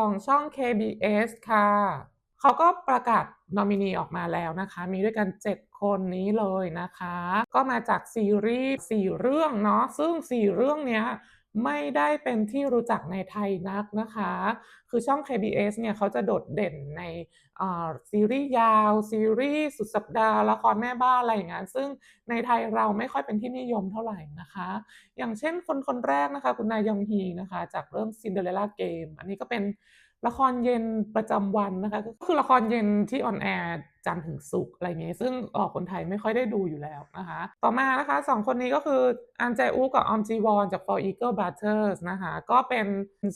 ของช่อง KBS ค่ะ เขาก็ประกาศนอมินีออกมาแล้วนะคะ มีด้วยกัน 7 คนนี้เลยนะคะ ก็มาจากซีรีส์4เรื่องเนาะซึ่ง 4 เรื่องเนี้ย ไม่ได้เป็นที่รู้จักในไทยนักนะคะ คือช่อง KBS เนี่ยเขาจะโดดเด่นในซีรีส์ยาว ซีรีส์สุดสัปดาห์ละครแม่บ้านอะไรอย่างงั้นซึ่งในไทยเราไม่ค่อยเป็นที่นิยมเท่าไหร่นะคะ อย่างเช่นคนคนแรกนะคะ คุณนายองฮีนะคะ จากเรื่อง Cinderella Game อันนี้ก็เป็น ละครเย็นประจำวันนะคะก็คือละครเย็นที่ออนแอร์จันทร์ถึงศุกร์อะไรงี้ซึ่งเอ่อคนไทยไม่ค่อยได้ดูอยู่แล้วนะคะ ต่อมานะคะ2คนนี้ก็คืออันแจอูกับออมจีวอนจาก For Eagle Brothers นะคะก็เป็น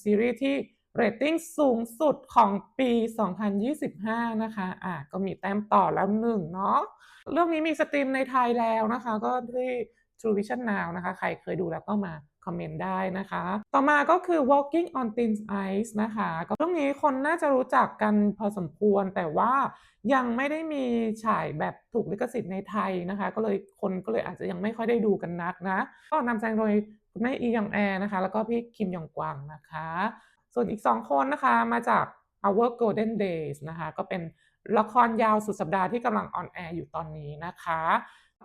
ซีรีส์ที่เรตติ้งสูงสุดของปี 2025 นะคะอ่าก็มีแต้มต่อแล้ว1เนาะเรื่องนี้มีสตรีมในไทยแล้วนะคะ ก็ที่ True Vision Now นะคะ ใครเคยดูแล้วก็มา คอมเมนต์ได้นะคะ ต่อมาก็คือ Walking on Thin Ice นะคะก็เรื่องนี้คนน่าจะรู้จักกันพอสมควรแต่ว่ายังไม่ได้มีฉายแบบถูกลิขสิทธิ์ในไทยนะคะ ก็เลยคนก็เลยอาจจะยังไม่ค่อยได้ดูกันนักนะ ก็นำแสดงโดยคุณแม่อียองแอนะคะ แล้วก็พี่คิมยองกวางนะคะ ส่วนอีก 2 คนนะคะมาจาก Our Golden Days นะคะ ก็เป็นละครยาวสุดสัปดาห์ที่กำลังออนแอร์อยู่ตอนนี้นะคะ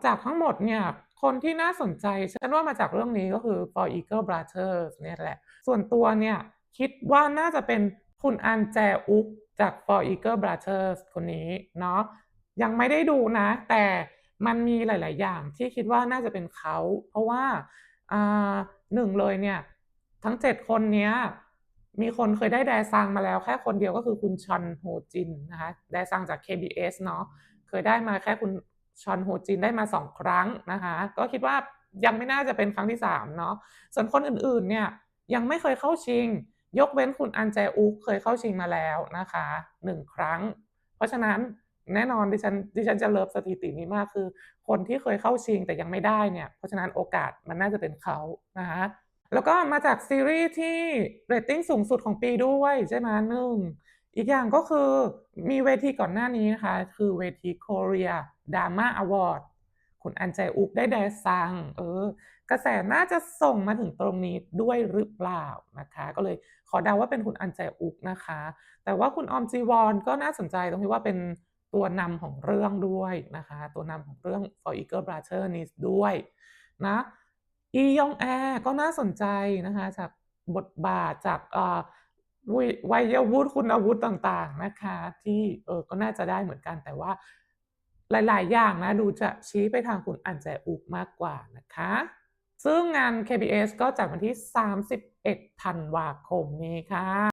จากทั้งหมดเนี่ยคนที่น่าสนใจฉันว่ามาจากเรื่องนี้ก็คือ For Eagle Brothers เนี่ยแหละ ส่วนตัวเนี่ยคิดว่าน่าจะเป็นคุณอันแจอุกจาก For Eagle Brothers คนนี้เนาะยังไม่ได้ดูนะ แต่มันมีหลาย ๆ อย่างที่คิดว่าน่าจะเป็นเขา เพราะว่าอ่า1เลยเนี่ยทั้ง7คนเนี้ยมีคนเคยได้แดซังมาแล้วแค่คนเดียวก็คือคุณชอนโฮจินนะคะแดซังจาก KBS เนาะเคยได้มาแค่คุณ ชอนโฮจินได้มา 2 ครั้งนะคะ ก็คิดว่ายังไม่น่าจะเป็นครั้งที่3เนาะส่วนคนอื่นๆเนี่ยยังไม่เคยเข้าชิง ยกเว้นคุณอันแจอุกเคยเข้าชิงมาแล้วนะคะ1ครั้ง เพราะฉะนั้นแน่นอนดิฉันดิฉันจะเลิฟสถิตินี้มากคือ คนที่เคยเข้าชิงแต่ยังไม่ได้เนี่ยเพราะฉะนั้นโอกาสมันน่าจะเป็นเขานะคะแล้วก็มาจากซีรีส์ที่เรตติ้งสูงสุดของปีด้วยใช่ไหม1อีกอย่างก็คือมีเวทีก่อนหน้านี้นะคะ คือเวที Korea Drama Award คุณอันแจอุกได้แดซัง เออ กระแสน่าจะส่งมาถึงตรงนี้ด้วยหรือเปล่านะคะ ก็เลยขอเดาว่าเป็นคุณอันแจอุกนะคะ แต่ว่าคุณออมจีวอนก็น่าสนใจตรงที่ว่าเป็นตัวนำของเรื่องด้วยนะคะ ตัวนำของเรื่อง For Eagle Brothers นี้ด้วยนะอียองแอก็น่าสนใจนะคะ จากบทบาทจากอ่อวุยวัยวุฒิคุณอาวุฒิต่างๆนะคะ ที่เออก็น่าจะได้เหมือนกันแต่ว่า หลาย ๆ อย่างนะดูจะชี้ไปทางคุณอันแจอุกมากกว่านะคะ ซึ่งงาน KBS ก็จัดวันที่ 31 ธันวาคมนี้ค่ะ